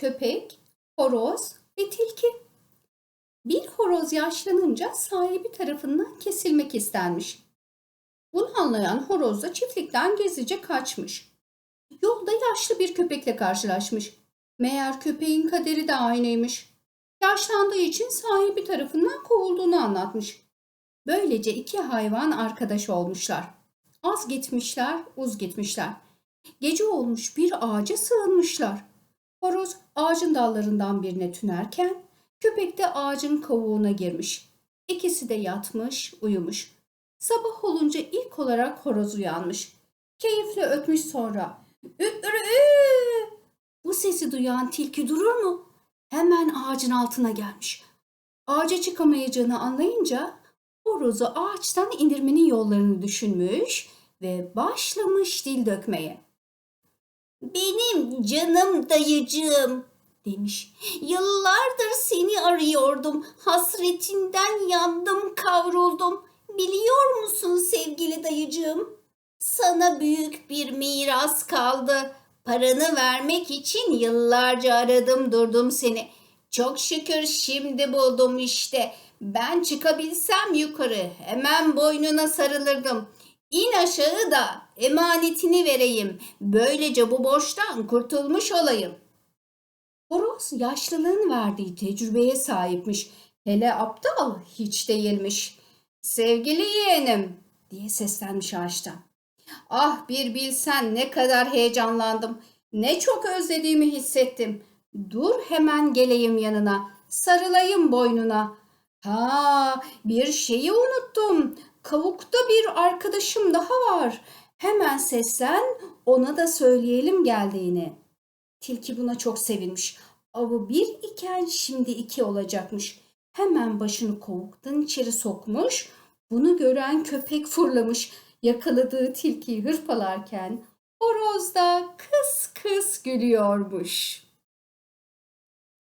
köpek, horoz ve tilki. Bir horoz yaşlanınca sahibi tarafından kesilmek istenmiş. Bunu anlayan horoz da çiftlikten gizlice kaçmış. Yolda yaşlı bir köpekle karşılaşmış. Meğer köpeğin kaderi de aynıymış. Yaşlandığı için sahibi tarafından kovulduğunu anlatmış. Böylece iki hayvan arkadaş olmuşlar. Az gitmişler, uz gitmişler. Gece olmuş bir ağaca sığınmışlar. Horoz ağacın dallarından birine tünerken köpek de ağacın kavuğuna girmiş. İkisi de yatmış, uyumuş. Sabah olunca ilk olarak horoz uyanmış. Keyifle ötmüş sonra. Ü, ürü, ü! Bu sesi duyan tilki durur mu? Hemen ağacın altına gelmiş. Ağaca çıkamayacağını anlayınca horozu ağaçtan indirmenin yollarını düşünmüş ve başlamış dil dökmeye. Benim canım dayıcığım demiş. Yıllardır seni arıyordum. Hasretinden yandım, kavruldum. Biliyor musun sevgili dayıcığım? Sana büyük bir miras kaldı. Paranı vermek için yıllarca aradım durdum seni. Çok şükür şimdi buldum işte. Ben çıkabilsem yukarı hemen boynuna sarılırdım. İn aşağı da emanetini vereyim. Böylece bu borçtan kurtulmuş olayım. Horoz yaşlılığın verdiği tecrübeye sahipmiş. Hele aptal hiç değilmiş. Sevgili yeğenim diye seslenmiş ağaçtan. Ah bir bilsen ne kadar heyecanlandım. Ne çok özlediğimi hissettim. Dur hemen geleyim yanına. Sarılayım boynuna. Ha bir şeyi unuttum. Kavukta bir arkadaşım daha var. Hemen seslen ona da söyleyelim geldiğini. Tilki buna çok sevinmiş. Avı bir iken şimdi iki olacakmış. Hemen başını kovuktan içeri sokmuş. Bunu gören köpek fırlamış. Yakaladığı tilkiyi hırpalarken horoz da kıs kıs gülüyormuş.